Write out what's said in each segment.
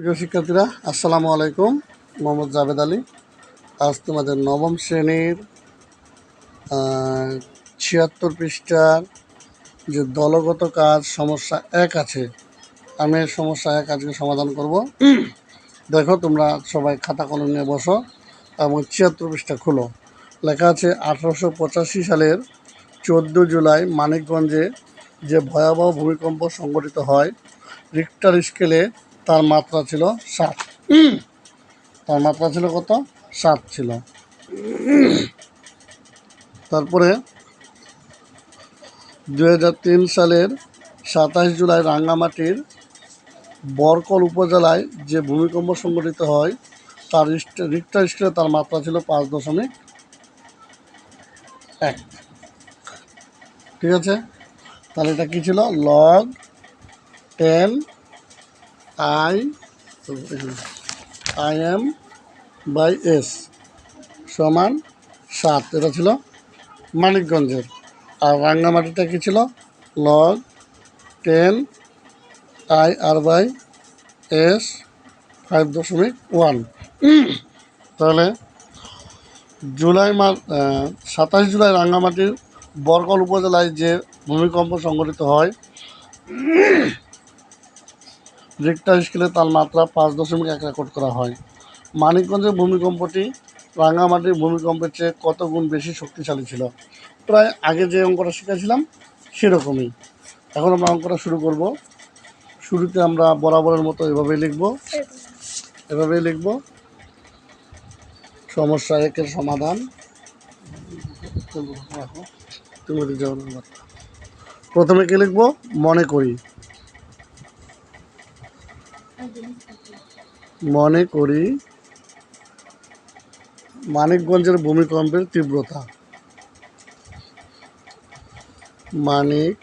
প্রিয় শিক্ষার্থীরা, আসসালামু আলাইকুম। মোহাম্মদ জাভেদ আলী। আজ তোমাদের নবম শ্রেণির ছিয়াত্তর পৃষ্ঠার যে দলগত কাজ, সমস্যা এক আছে, আমি সমস্যা এক আজকে সমাধান করব। দেখো, তোমরা সবাই খাতা কলম নিয়ে বসো এবং ছিয়াত্তর পৃষ্ঠা খুলো। লেখা আছে, আঠারোশো পঁচাশি সালের চোদ্দ জুলাই মানিকগঞ্জে যে ভয়াবহ ভূমিকম্প সংঘটিত হয় রিক্টার স্কেলে তার মাত্রা ছিল সাত। তার মাত্রা ছিল কত? সাত ছিল। তারপরে দুহাজার তিন সালের সাতাশ জুলাই রাঙ্গামাটির বরকল উপজেলায় যে ভূমিকম্প সংঘটিত হয় তার রিক্টার স্কেলে তার মাত্রা ছিল পাঁচ দশমিক এক। ঠিক আছে? তাহলে এটা কী ছিল? Log ten I M by S S সমান সাত। এটা ছিল মানিকগঞ্জের। আর রাঙ্গামাটিটা কী ছিল? Log ten I R by S five দশমিক ওয়ান তাহলে জুলাই মাস সাতাশ জুলাই রাঙ্গামাটির বরকল উপজেলায় যে ভূমিকম্প সংঘটিত হয় রিক্টার স্কেলে তার মাত্রা পাঁচ দশমিক এক রেকর্ড করা হয়। মানিকগঞ্জের ভূমিকম্পটি রাঙামাটির ভূমিকম্পের চেয়ে কত গুণ বেশি শক্তিশালী ছিল? প্রায় আগে যে অঙ্কটা শিখেছিলাম, সেরকমই। এখন আমরা অঙ্কটা শুরু করব। শুরুতে আমরা বরাবরের মতো এভাবেই লিখব। এভাবেই লিখব। সমস্যা একের সমাধান। তুমি প্রথমে কি লিখব? মনে করি। মনে করি মানিকগঞ্জের ভূমিকম্পের তীব্রতা। মানিক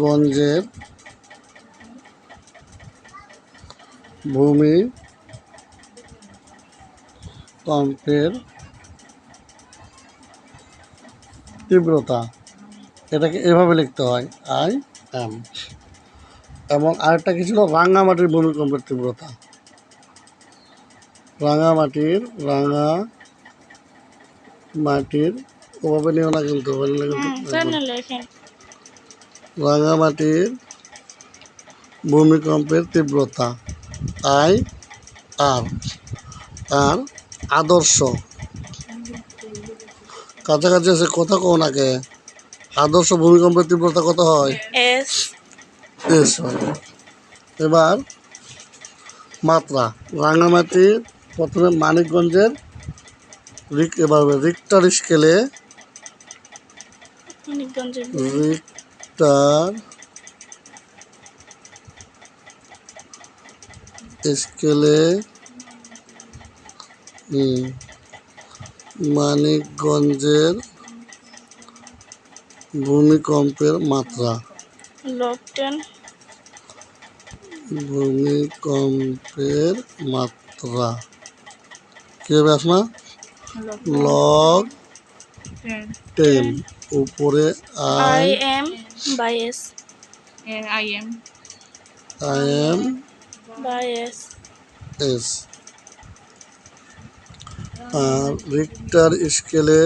গঞ্জের ভূমি কম্পের তীব্রতা। এটাকে এভাবে লিখতে হয় আই এম। এবং আরেকটা কি ছিল? রাঙামাটির ভূমিকম্পের তীব্রতা। রাঙামাটির রাঙা মাটির ওভাবে নিও না কিন্তু রাঙামাটির ভূমিকম্পের তীব্রতা আই আর আর আদর্শ। কাছাকাছি আছে কথা কো? নাকে আদর্শ ভূমিকম্পের তীব্রতা কত হয়? এস। এবার মাত্রা। রাঙামাটির প্রথমে মানিকগঞ্জের রিক এবার রিক্টার স্কেলে রিক্টার স্কেলে মানিকগঞ্জের ভূমিকম্পের মাত্রা। ভূমিকম্পের মাত্রা। কি হবে আসমা লগ টেন। উপরে I I M by S. I am. I M by S. S. R Richter স্কেলে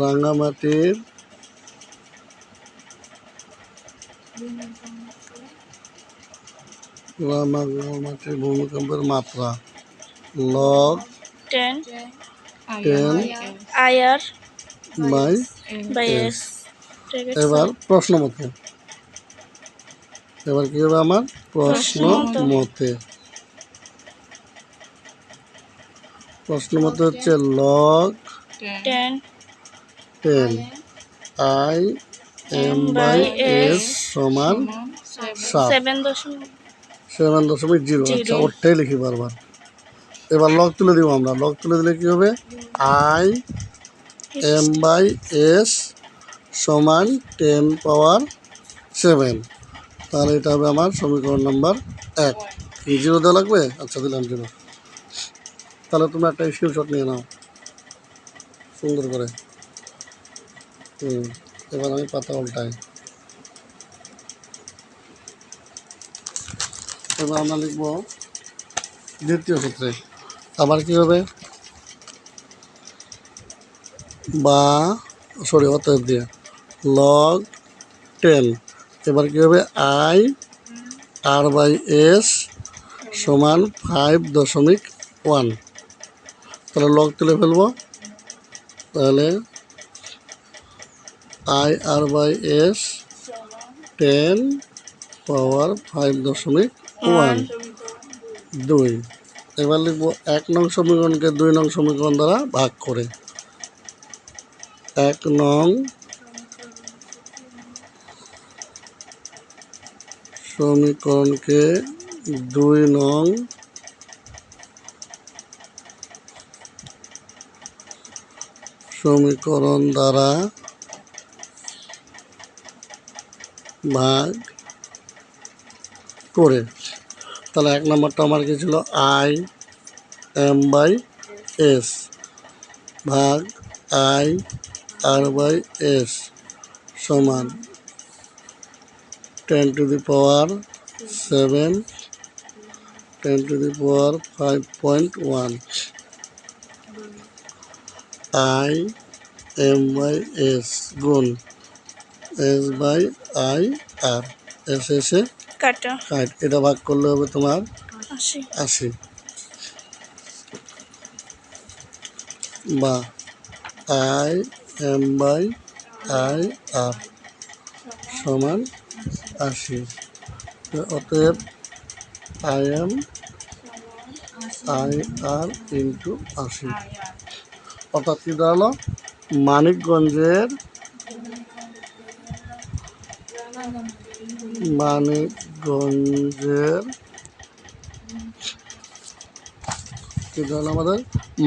রাঙামাটির রাঙামাটির ভূমিকম্পের মাত্রা log ten ten I R by by S এবার প্রশ্ন মতে এবার কি হবে আমার প্রশ্ন মতে। প্রশ্ন মতে হচ্ছে log ten ten I M by S সমান সেভেন দশমিক সেভেন দশমিক জিরো আচ্ছা. ওরটাই লিখি বারবার। এবার লগ তুলে দিব আমরা। লগ তুলে দিলে কি হবে? আই এম বাই এস সমান টেন পাওয়ার সেভেন তাহলে এটা হবে আমার সমীকরণ নাম্বার এক। কি জিরো দেওয়া লাগবে? আচ্ছা দিলাম জিরো। তাহলে তুমি একটা স্ক্রিনশট নিয়ে নাও। সুন্দর করে। হুম এবার আমি পাতা উল্টাই। এবার আমরা লিখব দ্বিতীয় ক্ষেত্রে, আবার কি হবে বা, সরি, অতএব দিয়ে। লগ টেন এবার কি হবে আই আর বাই এস সমান ফাইভ দশমিক ওয়ান তাহলে লগ তুলে ফেলব। তাহলে I R by S ten power five দশমিক ওয়ান, দুই। এবার লিখব এক নং সমীকরণকে দুই নং সমীকরণ দ্বারা ভাগ করে। এক নং সমীকরণকে দুই নং সমীকরণ দ্বারা ভাগ করে। তাহলে এক নম্বরটা আমার কি ছিল? আই, এম বাই এস ভাগ আই, আর বাই এস সমান ten to the power seven, ten to the power five point one. I, M by S গুণ S by I R S এসে কাটা। ষাট এটা ভাগ করলে হবে তোমার আশি। আশি। বা I M by I R সমান আশি। অতএব I M I R into আশি। অর্থাৎ কি দাঁড়াল? মানিকগঞ্জের মানিকগঞ্জের কি দাঁড়াল আমাদের?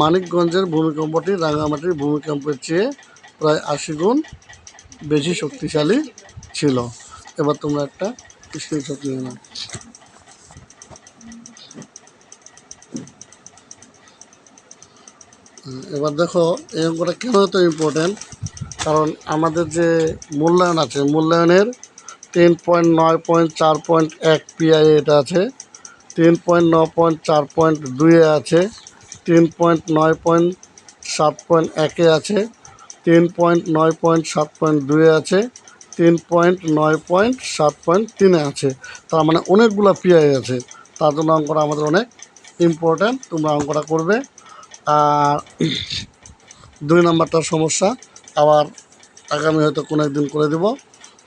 মানিকগঞ্জের ভূমিকম্পটি রাঙামাটির ভূমিকম্পের চেয়ে প্রায় আশি গুণ বেশি শক্তিশালী ছিল। এবার তোমরা একটা স্ক্রিনশট নিয়ে নাও। এবার দেখো, এই অঙ্কটা কেন এত ইম্পর্টেন্ট কারণ আমাদের যে মূল্যায়ন আছে, মূল্যায়নের তিন পয়েন্ট নয় পয়েন্ট চার পয়েন্ট এক পিআই এটা আছে, তিন পয়েন্ট নয় পয়েন্ট চার পয়েন্ট দুইয়ে আছে, তিন পয়েন্ট নয় পয়েন্ট সাত পয়েন্ট একে আছে, তিন পয়েন্ট নয় পয়েন্ট সাত পয়েন্ট দুইয়ে আছে, তিন পয়েন্ট নয় পয়েন্ট সাত পয়েন্ট তিনে আছে। তার মানে অনেকগুলো পিআই আছে। তার জন্য অঙ্কটা আমাদের অনেক ইম্পর্ট্যান্ট তোমরা অঙ্কটা করবে। আর দুই নাম্বারটার সমস্যা, আবার আগামী হয়তো কোনো একদিন করে দেব।